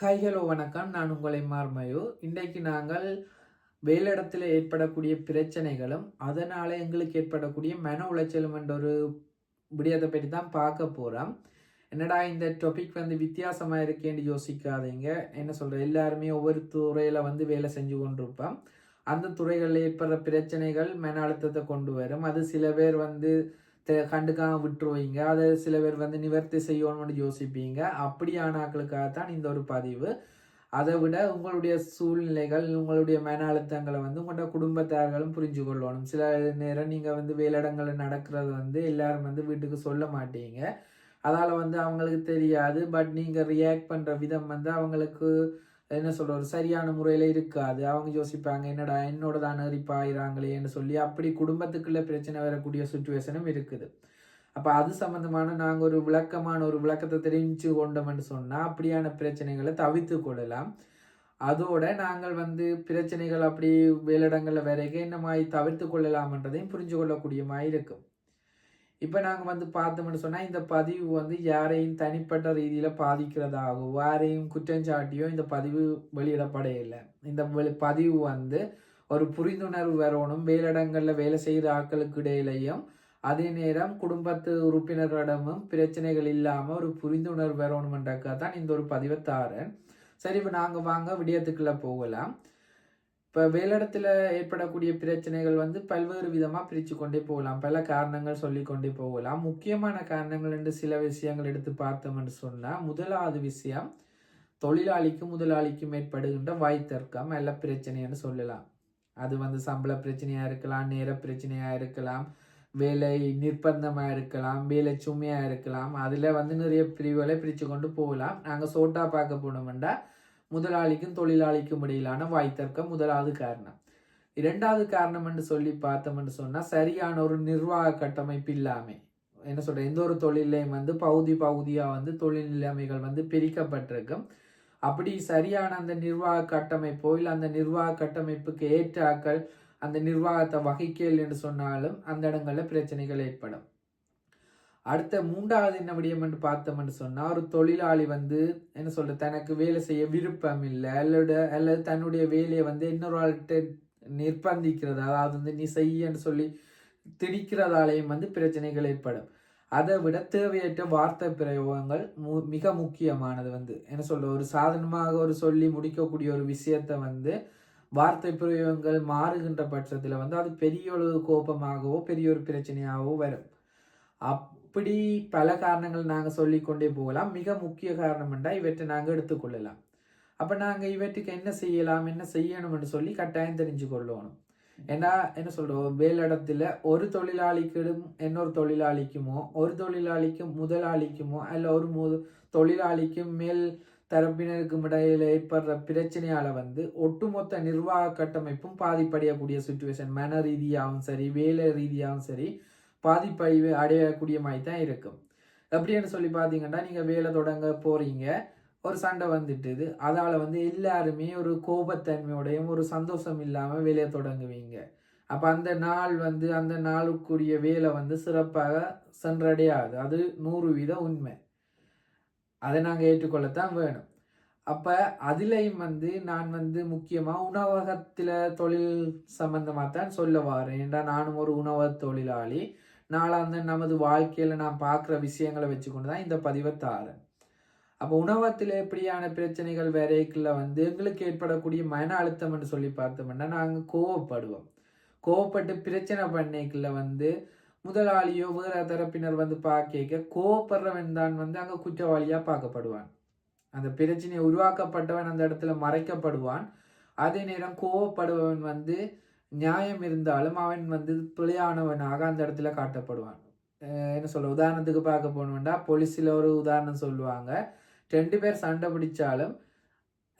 Hi hello வணக்கம். நான் உங்களை மார்மயு. இன்றைக்கு நாங்கள் வேலையிடத்தில் ஏற்படக்கூடிய பிரச்சனைகளும் அதனால் எங்களுக்கு ஏற்படக்கூடிய மன உளைச்சலும் என்ற ஒரு விடயத்தை பற்றி தான் பார்க்க போகிறோம் என்னடா இந்த டாபிக் வந்து வித்தியாசமாக இருக்கேன்னு யோசிக்காதீங்க. என்ன சொல்கிற எல்லாருமே ஒவ்வொரு துறையில் வந்து வேலை செஞ்சு கொண்டிருப்போம். அந்த துறைகளில் ஏற்படுற பிரச்சனைகள் மன அழுத்தத்தை கொண்டு வரும். அது சில பேர் வந்து கண்டுக்காம விட்டுருவீங்க. அதை சில பேர் வந்து நிவர்த்தி செய்யணும்னு யோசிப்பீங்க. அப்படியான ஆட்களுக்காகத்தான் இந்த ஒரு பதிவு. அதை விட உங்களுடைய சூழ்நிலைகள் உங்களுடைய மன அழுத்தங்களை வந்து உங்களோட குடும்பத்தார்களும் புரிஞ்சு கொள்ளணும். சில நேரம் நீங்கள் வந்து வேலிடங்களில் நடக்கிறது வந்து எல்லாரும் வந்து வீட்டுக்கு சொல்ல மாட்டீங்க. அதால் வந்து அவங்களுக்கு தெரியாது. பட் நீங்கள் ரியாக்ட் பண்ணுற விதம் வந்து அவங்களுக்கு என்ன சொல்கிறது ஒரு சரியான முறையில் இருக்காது. அவங்க யோசிப்பாங்க என்னடா என்னோட தான் நெறிப்பாயிறாங்களேன்னு சொல்லி அப்படி குடும்பத்துக்குள்ளே பிரச்சனை வரக்கூடிய சுச்சுவேஷனும் இருக்குது. அப்போ அது சம்மந்தமான நாங்கள் ஒரு விளக்கமான ஒரு விளக்கத்தை தெரிஞ்சு கொண்டோம்னு சொன்னால் அப்படியான பிரச்சனைகளை தவிர்த்து கொள்ளலாம். அதோட நாங்கள் வந்து பிரச்சனைகள் அப்படி வேலிடங்களில் வரைக்கும் என்ன மாதிரி தவிர்த்து கொள்ளலாம்ன்றதையும் புரிஞ்சு கொள்ளக்கூடிய மாதிரி இருக்கும். இப்போ நாங்கள் வந்து பார்த்தோம்னு சொன்னால் இந்த பதிவு வந்து யாரையும் தனிப்பட்ட ரீதியில் பாதிக்கிறதாகவோ யாரையும் குற்றஞ்சாட்டியோ இந்த பதிவு வெளியிடப்பட இல்லை இந்த பதிவு வந்து ஒரு புரிந்துணர்வு வரணும் வேலிடங்களில் வேலை செய்கிற ஆட்களுக்கு இடையிலையும் அதே நேரம் குடும்பத்து உறுப்பினர்களிடமும் பிரச்சனைகள் இல்லாமல் ஒரு புரிந்துணர்வு வரணுமென்றக்காக தான் இந்த ஒரு பதிவை தாரேன் சரி இப்போ நாங்கள் வாங்க விடயத்துக்குள்ளே போகலாம். இப்போ வேலையிடத்தில் ஏற்படக்கூடிய பிரச்சனைகள் வந்து பல்வேறு விதமாக பிரித்து கொண்டே போகலாம். பல காரணங்கள் சொல்லி கொண்டே போகலாம். முக்கியமான காரணங்கள் என்று சில விஷயங்கள் எடுத்து பார்த்தோம்னு சொன்னால் முதலாவது விஷயம் தொழிலாளிக்கும் முதலாளிக்கும் ஏற்படுகின்ற வாய்த்தர்க்கம் அல்ல பிரச்சனைன்னு சொல்லலாம். அது வந்து சம்பள பிரச்சனையாக இருக்கலாம் நேர பிரச்சனையாக இருக்கலாம் வேலை நிர்பந்தமாக இருக்கலாம் வேலை சுமையாக இருக்கலாம். அதில் வந்து நிறைய பிரிவுகளை பிரித்து கொண்டு போகலாம். நாங்கள் சோட்டா பார்க்க போனோம்னா முதலாளிக்கும் தொழிலாளிக்கும் இடையிலான வாய்த்தர்க்கம் முதலாவது காரணம். இரண்டாவது காரணம் என்று சொல்லி பார்த்தோம்னு சொன்னால் சரியான ஒரு நிர்வாக கட்டமைப்பு இல்லாமல் என்ன சொல்கிற எந்த ஒரு தொழிலையும் வந்து பகுதி பகுதியாக வந்து தொழில் நிலைமைகள் வந்து பிரிக்கப்பட்டிருக்கும். அப்படி சரியான அந்த நிர்வாக கட்டமைப்போ இல்லை அந்த நிர்வாக கட்டமைப்புக்கு ஏற்றாக்கள் அந்த நிர்வாகத்தை வகிக்கல் என்று சொன்னாலும் அந்த இடங்களில் பிரச்சனைகள் ஏற்படும். அடுத்த மூன்றாவது என்ன விடயம் என்று பார்த்தோம்னு சொன்னால் ஒரு தொழிலாளி வந்து என்ன சொல்ற தனக்கு வேலை செய்ய விருப்பம் இல்லை. அல்லது அல்லது தன்னுடைய வேலையை வந்து இன்னொரு ஆள்கிட்ட நிர்பந்திக்கிறது. அதாவது வந்து நீ செய்யன்னு சொல்லி திணிக்கிறதாலேயும் வந்து பிரச்சனைகள் ஏற்படும். அதை விட தேவையற்ற வார்த்தை பிரயோகங்கள் மு- மிக முக்கியமானது வந்து. என்ன சொல்ற ஒரு சாதனமாக ஒரு சொல்லி முடிக்கக்கூடிய ஒரு விஷயத்தை வந்து வார்த்தை பிரயோகங்கள் மாறுகின்ற பட்சத்தில் வந்து அது பெரிய ஒரு கோபமாகவோ பெரிய ஒரு பிரச்சனையாகவோ வரும். அப் இப்படி பல காரணங்கள் நாங்கள் சொல்லிக்கொண்டே போகலாம். மிக முக்கிய காரணம் என்றால் இவற்றை நாங்கள் எடுத்துக்கொள்ளலாம். அப்போ நாங்கள் இவற்றுக்கு என்ன செய்யலாம் என்ன செய்யணும்னு சொல்லி கட்டாயம் தெரிஞ்சு கொள்ளணும். ஏன்னா என்ன சொல்கிறோம் வேலிடத்தில் ஒரு தொழிலாளிக்கும் இன்னொரு தொழிலாளிக்குமோ ஒரு தொழிலாளிக்கும் முதலாளிக்குமோ அல்ல ஒரு மு தொழிலாளிக்கும் மேல் தரப்பினருக்கும் இடையில் ஏற்படுற பிரச்சனையால் வந்து ஒட்டுமொத்த நிர்வாக கட்டமைப்பும் பாதிப்படையக்கூடிய சுச்சுவேஷன் மன ரீதியாகவும் சரி வேலை ரீதியாகவும் சரி பாதிப்படைவு அடையக்கூடிய மாதிரி தான் இருக்கும். எப்படின்னு சொல்லி பார்த்தீங்கன்னா நீங்கள் வேலை தொடங்க போகிறீங்க ஒரு சண்டை வந்துட்டுது. அதால் வந்து எல்லாருமே ஒரு கோபத்தன்மையோடையும் ஒரு சந்தோஷம் இல்லாமல் வேலையை தொடங்குவீங்க. அப்போ அந்த நாள் வந்து அந்த நாளுக்குரிய வேலை வந்து சிறப்பாக சென்றடையாது. அது நூறு வீத உண்மை. அதை நாங்கள் ஏற்றுக்கொள்ளத்தான் வேணும். அப்போ அதுலேயும் வந்து நான் வந்து முக்கியமாக உணவகத்தில் தொழில் சம்மந்தமாக தான் சொல்ல வரேன் ஏன்டா நானும் ஒரு உணவக தொழிலாளி. நாளாந்த நமது வாழ்க்கையில் நான் பார்க்குற விஷயங்களை வச்சுக்கொண்டு தான் இந்த பதிவை தாரேன் அப்போ உணவத்தில் எப்படியான பிரச்சனைகள் வரைக்கில் வந்து எங்களுக்கு ஏற்படக்கூடிய மன அழுத்தம்னு சொல்லி பார்த்தோம்னா நாங்கள் கோவப்படுவோம். கோவப்பட்டு பிரச்சனை பண்ணிக்கல வந்து முதலாளியோ வேற தரப்பினர் வந்து பார்க்க கோவப்படுறவன் தான் வந்து அங்கே குற்றவாளியாக பார்க்கப்படுவான். அந்த பிரச்சனையை உருவாக்கப்பட்டவன் அந்த இடத்துல மறைக்கப்படுவான். அதே நேரம் கோவப்படுபவன் வந்து நியாயம் இருந்தாலும் அவன் வந்து பிழையானவனாக அந்த இடத்துல காட்டப்படுவான். என்ன சொல்ல உதாரணத்துக்கு பார்க்க போனோம்னா போலீஸில் ஒரு உதாரணம் சொல்லுவாங்க. ரெண்டு பேர் சண்டை பிடிச்சாலும்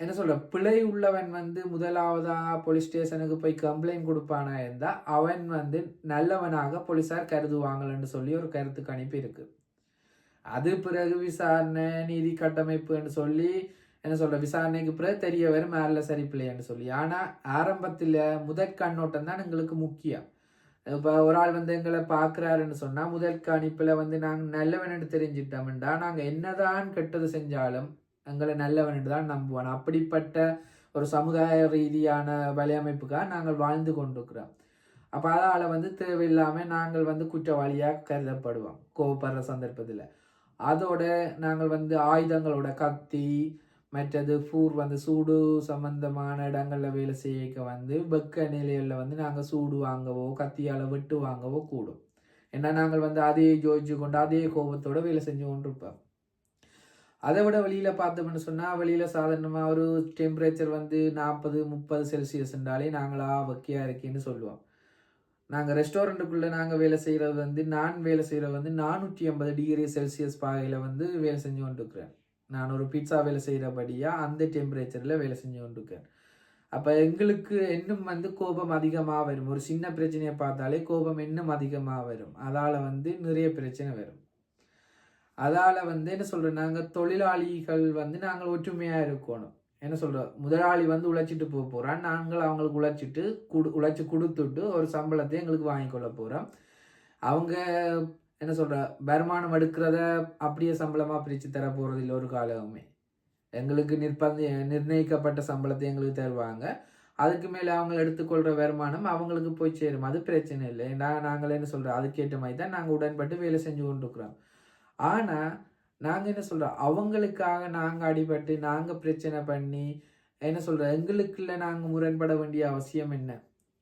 என்ன சொல்ற பிழை உள்ளவன் வந்து முதலாவதா போலீஸ் ஸ்டேஷனுக்கு போய் கம்ப்ளைண்ட் கொடுப்பானா இருந்தால் அவன் வந்து நல்லவனாக போலீஸார் கருதுவாங்கன்னு சொல்லி ஒரு கருத்து கணிப்பு இருக்கு. அது பிறகு விசாரணை நீதி கட்டமைப்புன்னு சொல்லி என்ன சொல்ற விசாரணைக்கு பிறகு தெரிய வரும் மேல சரி பிள்ளைன்னு சொல்லி. ஆனால் ஆரம்பத்தில் முதற் கண்ணோட்டம் தான் எங்களுக்கு முக்கியம். இப்போ ஒரு ஆள் வந்து எங்களை பார்க்குறாருன்னு சொன்னால் முதல் கணிப்பில் வந்து நாங்கள் நல்லவனு தெரிஞ்சிட்டோம்டா நாங்கள் என்னதான் கெட்டது செஞ்சாலும் எங்களை நல்லவன் தான் நம்புவோம் அப்படிப்பட்ட ஒரு சமுதாய ரீதியான வலையமைப்புக்காக நாங்கள் வாழ்ந்து கொண்டிருக்கிறோம். அப்போ அதால் வந்து தேவையில்லாமல் நாங்கள் வந்து குற்றவாளியாக கருதப்படுவோம் கோவப்படுற சந்தர்ப்பத்தில். அதோட நாங்கள் வந்து ஆயுதங்களோட கத்தி மற்றது ஃபூர் வந்து சூடு சம்பந்தமான இடங்களில் வேலை செய்யக்க வந்து வெக்க நிலையில் வந்து நாங்கள் சூடு வாங்கவோ கத்தியால் வெட்டு வாங்கவோ கூடும். ஏன்னா நாங்கள் வந்து அதே ஜோதிச்சு கொண்டு அதே கோபத்தோடு வேலை செஞ்சு கொண்டிருப்போம். அதை விட வெளியில் பார்த்தோம்னு சொன்னால் வெளியில் சாதாரணமாக ஒரு டெம்பரேச்சர் வந்து நாற்பது முப்பது செல்சியஸ்ன்றாலே நாங்களா வக்கியாக இருக்கேன்னு சொல்லுவோம். நாங்கள் ரெஸ்டாரண்ட்டுக்குள்ளே நாங்கள் வேலை செய்கிறது வந்து நான் வேலை செய்கிறது வந்து நானூற்றி ஐம்பது டிகிரி செல்சியஸ் பாகையில் வந்து வேலை செஞ்சு கொண்டு இருக்கிறேன் நான் ஒரு பீட்சா வேலை செய்கிறபடியாக அந்த டெம்பரேச்சரில் வேலை செஞ்சு கொண்டிருக்கேன். அப்போ எங்களுக்கு இன்னும் வந்து கோபம் அதிகமாக வரும். ஒரு சின்ன பிரச்சனையை பார்த்தாலே கோபம் இன்னும் அதிகமாக வரும். அதால் வந்து நிறைய பிரச்சனை வரும். அதால் வந்து என்ன சொல்கிறோம் நாங்கள் தொழிலாளிகள் வந்து நாங்கள் ஒற்றுமையாக இருக்கணும். என்ன சொல்கிறோம் முதலாளி வந்து உழைச்சிட்டு போக போகிறான் நாங்கள் அவங்களுக்கு உழைச்சிட்டு குடு உழைச்சி கொடுத்துட்டு ஒரு சம்பளத்தை எங்களுக்கு வாங்கி கொள்ள போகிறோம் அவங்க என்ன சொல்கிற வருமானம் எடுக்கிறத அப்படியே சம்பளமாக பிரித்து தர போகிறது இல்லை ஒரு காலமுமே எங்களுக்கு நிர்பந்த நிர்ணயிக்கப்பட்ட சம்பளத்தை எங்களுக்கு தருவாங்க. அதுக்கு மேலே அவங்க எடுத்துக்கொள்கிற வருமானம் அவங்களுக்கு போய் சேரும். அது பிரச்சனை இல்லை. நான் நாங்கள் என்ன சொல்கிறோம் அதுக்கேற்ற மாதிரி தான் நாங்கள் உடன்பட்டு வேலை செஞ்சு கொண்டிருக்கிறோம். ஆனால் நாங்கள் என்ன சொல்கிறோம் அவங்களுக்காக நாங்கள் அடிபட்டு நாங்கள் பிரச்சனை பண்ணி என்ன சொல்கிறோம் எங்களுக்குள்ள நாங்கள் முரண்பட வேண்டிய அவசியம் என்ன?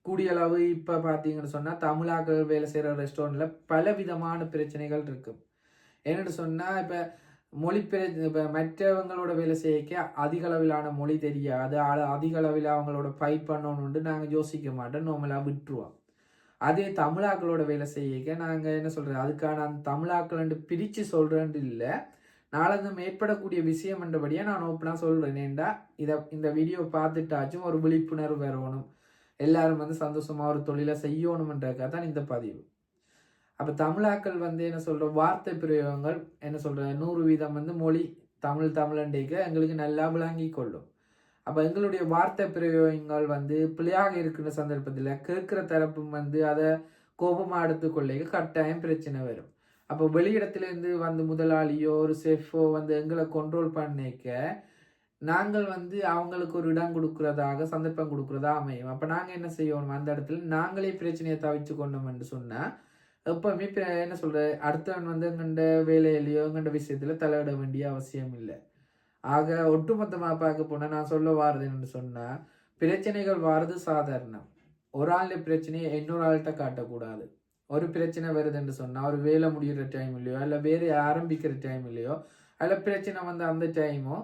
கூடிய அளவு இப்போ பார்த்தீங்கன்னு சொன்னால் தமிழாக்கள் வேலை செய்கிற ரெஸ்டாரண்ட்டில் பல விதமான பிரச்சனைகள் இருக்கும் என்னென்னு சொன்னால் இப்போ மொழி பிர இப்போ மற்றவங்களோட வேலை செய்யக்க அதிக அளவிலான மொழி தெரியாது. அதிக அளவில் அவங்களோட ஃபைட் பண்ணணுன்ட்டு நாங்கள் யோசிக்க மாட்டோம். நார்மலாக விட்டுருவோம். அதே தமிழாக்களோட வேலை செய்யக்க நாங்கள் என்ன சொல்கிறது அதுக்கான அந்த தமிழாக்கள்ன்ட்டு பிரித்து சொல்கிறேன்ட்டு இல்லை. நாளந்தும் ஏற்படக்கூடிய விஷயம் என்றபடியாக நான் ஓப்பனாக சொல்கிறேன் ஏண்டா இதை இந்த வீடியோ பார்த்துட்டாச்சும் ஒரு விழிப்புணர்வு வரணும். எல்லாரும் வந்து சந்தோஷமாக ஒரு தொழிலை செய்யணுமன்றதுக்காக தான் இந்த பதிவு. அப்போ தமிழாக்கள் வந்து என்ன சொல்கிற வார்த்தை பிரயோகங்கள் என்ன சொல்கிற நூறு வீதம் வந்து மொழி தமிழ் தமிழண்டிக்க எங்களுக்கு நல்லா விளங்கி கொள்ளும். அப்போ எங்களுடைய வார்த்தை பிரயோகங்கள் வந்து பிள்ளையாக இருக்கிற சந்தர்ப்பத்தில் கேட்குற தரப்பும் வந்து அதை கோபமாக எடுத்துக்கொள்ளைக்கு கட்டாயம் பிரச்சனை வரும். அப்போ வெளியிடத்துலேருந்து வந்து முதலாளியோ ஒரு செஃப்போ வந்து எங்களை கண்ட்ரோல் பண்ணிக்க நாங்கள் வந்து அவங்களுக்கு ஒரு இடம் கொடுக்குறதாக சந்தர்ப்பம் கொடுக்குறதா அமையும். அப்போ நாங்கள் என்ன செய்யணும்? அந்த இடத்துல நாங்களே பிரச்சனையை தவிச்சு கொண்டோம் என்று சொன்னால் பிர என்ன சொல்கிற அடுத்தவன் வந்து எங்கண்ட வேலையிலையோ எங்கண்ட விஷயத்தில் தலையிட வேண்டிய அவசியம் இல்லை. ஆக ஒட்டுமொத்தமாக பார்க்க போனால் நான் சொல்ல வாரது என்று சொன்னால் பிரச்சனைகள் வாரது சாதாரணம். ஒரு ஆள் பிரச்சனையை இன்னொரு ஆள்கிட்ட காட்டக்கூடாது. ஒரு பிரச்சனை வருதுன்னு சொன்னால் ஒரு வேலை முடிகிற டைம் இல்லையோ இல்லை வேறு ஆரம்பிக்கிற டைம் இல்லையோ அதில் பிரச்சனை வந்து அந்த டைமோ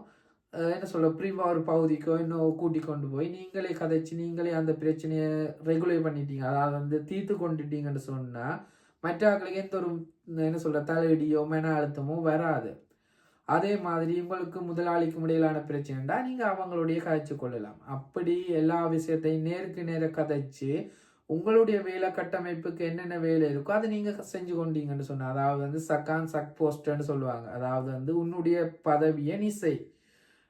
என்ன சொல்ல ப்ரீமா பகுதிக்கோ இன்னும் கூட்டி கொண்டு போய் நீங்களே கதைச்சு நீங்களே அந்த பிரச்சனையை ரெகுலேட் பண்ணிட்டீங்க. அதாவது வந்து தீர்த்து கொண்டுட்டீங்கன்னு சொன்னால் மற்ற ஆக்களுக்கு எந்த ஒரு என்ன சொல்ற தலையடியோ மன அழுத்தமோ வராது. அதே மாதிரி உங்களுக்கு முதலாளிக்கும் இடையிலான பிரச்சனைடா நீங்கள் அவங்களுடைய கதைச்சு கொள்ளலாம். அப்படி எல்லா விஷயத்தையும் நேருக்கு நேர கதைச்சு உங்களுடைய வேலை கட்டமைப்புக்கு என்னென்ன வேலை இருக்கோ அதை நீங்கள் செஞ்சு கொண்டீங்கன்னு சொன்னால் அதாவது வந்து சக்கான் சக் போஸ்டர்னு சொல்லுவாங்க. அதாவது வந்து உன்னுடைய பதவியை நீ செய்.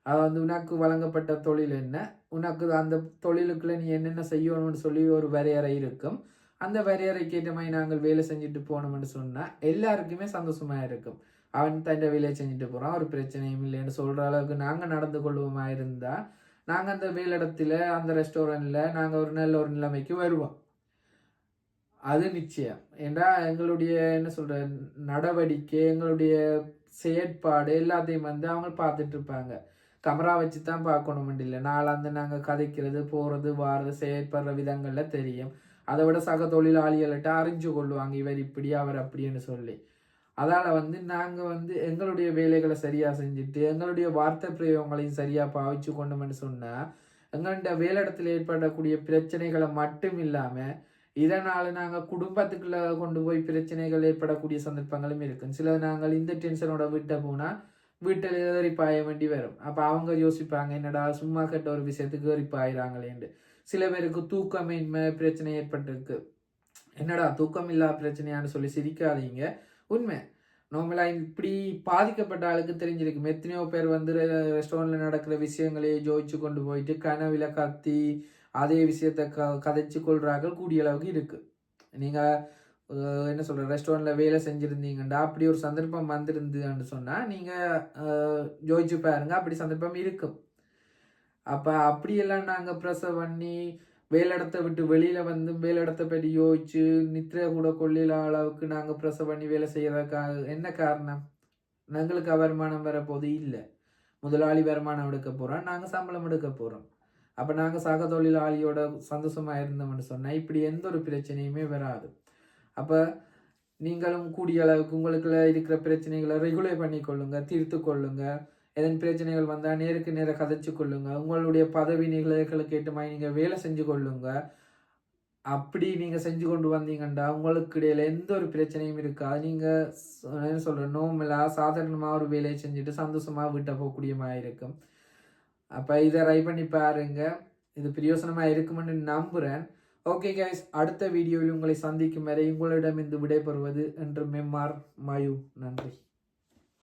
அதாவது உனக்கு வழங்கப்பட்ட தொழில் என்ன? உனக்கு அந்த தொழிலுக்குள்ள நீ என்னென்ன செய்யணும்னு சொல்லி ஒரு வரையறை இருக்கும். அந்த வரையறைக்கு ஏற்ற மாதிரி நாங்கள் வேலை செஞ்சுட்டு போனோம்னு சொன்னால் எல்லாருக்குமே சந்தோஷமாக இருக்கும். அவன் தன் வேலையை செஞ்சுட்டு போகிறான் ஒரு பிரச்சனையும் இல்லைன்னு சொல்கிற அளவுக்கு நாங்கள் நடந்து கொள்வோமா இருந்தால் நாங்கள் அந்த வேலிடத்தில் அந்த ரெஸ்டாரண்ட்டில் நாங்கள் ஒரு நல்ல ஒரு நிலைமைக்கு வருவோம். அது நிச்சயம். ஏண்டா எங்களுடைய என்ன சொல்கிற நடவடிக்கை எங்களுடைய செயற்பாடு எல்லாத்தையும் வந்து அவங்க பார்த்துட்டு இருப்பாங்க. கமரா வச்சு தான் பார்க்கணும் இல்லை நாளாந்து நாங்கள் கதைக்கிறது போகிறது வாரது செயற்படுற விதங்களில் தெரியும். அதை விட சக தொழிலாளிகள்கிட்ட அறிஞ்சு கொள்ளுவாங்க இவர் இப்படி அவர் அப்படின்னு சொல்லி. அதால் வந்து நாங்கள் வந்து எங்களுடைய வேலைகளை சரியாக செஞ்சுட்டு எங்களுடைய வார்த்தை பிரயோகங்களையும் சரியாக பாவிச்சு கொண்டோம்னு சொன்னால் எங்கள்கிட்ட வேலையிடத்தில் ஏற்படக்கூடிய பிரச்சனைகளை மட்டும் இல்லாமல் இதனால் நாங்கள் குடும்பத்துக்குள்ள கொண்டு போய் பிரச்சனைகள் ஏற்படக்கூடிய சந்தர்ப்பங்களும் இருக்கும். சில நாங்கள் இந்த டென்ஷனோட விட்ட போனால் வீட்டில் ஏறி பாய வேண்டி வரும். அப்போ அவங்க யோசிப்பாங்க என்னடா சும்மா கட்ட ஒரு விஷயத்துக்கு ஏறி பாயிறாங்களேன்ட்டு சில பேருக்கு தூக்கமின்மை பிரச்சனை ஏற்பட்டிருக்கு. என்னடா தூக்கம் இல்லா பிரச்சனையான்னு சொல்லி சிரிக்காதீங்க. உண்மை. நார்மலாக இப்படி பாதிக்கப்பட்ட ஆளுக்கு தெரிஞ்சிருக்கும். எத்தனையோ பேர் வந்து ரெஸ்டாரண்ட்டில் நடக்கிற விஷயங்களையே ஜோதிச்சு கொண்டு போயிட்டு கனவில் கத்தி அதே விஷயத்த க கதைச்சு கொள்கிறார்கள் கூடிய அளவுக்கு இருக்குது நீங்கள் என்ன சொல்கிற ரெஸ்டாரண்ட்டில் வேலை செஞ்சுருந்தீங்கண்டா அப்படி ஒரு சந்தர்ப்பம் வந்திருந்துன்னு சொன்னால் நீங்கள் ஜோதிச்சு பாருங்க அப்படி சந்தர்ப்பம் இருக்கும். அப்போ அப்படியெல்லாம் நாங்கள் ப்ரெஷர் பண்ணி வேலிடத்தை விட்டு வெளியில் வந்து வேலைடத்தை பற்றி யோசிச்சு நித்திரை கூட கொள்ளில அளவுக்கு நாங்கள் ப்ரெஷர் பண்ணி வேலை செய்கிறதுக்காக என்ன காரணம்? எங்களுக்கு வருமானம் வர இல்லை. முதலாளி வருமானம் எடுக்க போகிறோம் நாங்கள் சம்பளம் எடுக்க போகிறோம் அப்போ நாங்கள் சக தொழிலாளியோட சந்தோஷமாக இருந்தோம்னு சொன்னால் இப்படி எந்த ஒரு பிரச்சனையுமே வராது. அப்போ நீங்களும் கூடிய அளவுக்கு உங்களுக்குள்ள இருக்கிற பிரச்சனைகளை ரெகுலேட் பண்ணி கொள்ளுங்க தீர்த்து கொள்ளுங்க. எதன் பிரச்சனைகள் வந்தால் நேருக்கு நேர கதைச்சு கொள்ளுங்க. உங்களுடைய பதவி நிகழ்களுக்கு ஏற்ற மாதிரி நீங்கள் வேலை செஞ்சு கொள்ளுங்க. அப்படி நீங்கள் செஞ்சு கொண்டு வந்தீங்கண்டா உங்களுக்கு இடையில எந்த ஒரு பிரச்சனையும் இருக்காது. நீங்கள் என்ன சொல்கிற நோமலாக சாதாரணமாக ஒரு வேலையை செஞ்சுட்டு சந்தோஷமாக வீட்டை போகக்கூடிய மாதிரி இருக்கும். அப்போ இதை ட்ரை பண்ணி பாருங்கள் இது பிரயோசனமாக இருக்குமென்னு நம்புகிறேன் ஓகே கைஸ் அடுத்த வீடியோவில் உங்களை சந்திக்கும் வரை உங்களிடம் இருந்து விடைபெறுவது என்று மெம்மார் மாயு நன்றி.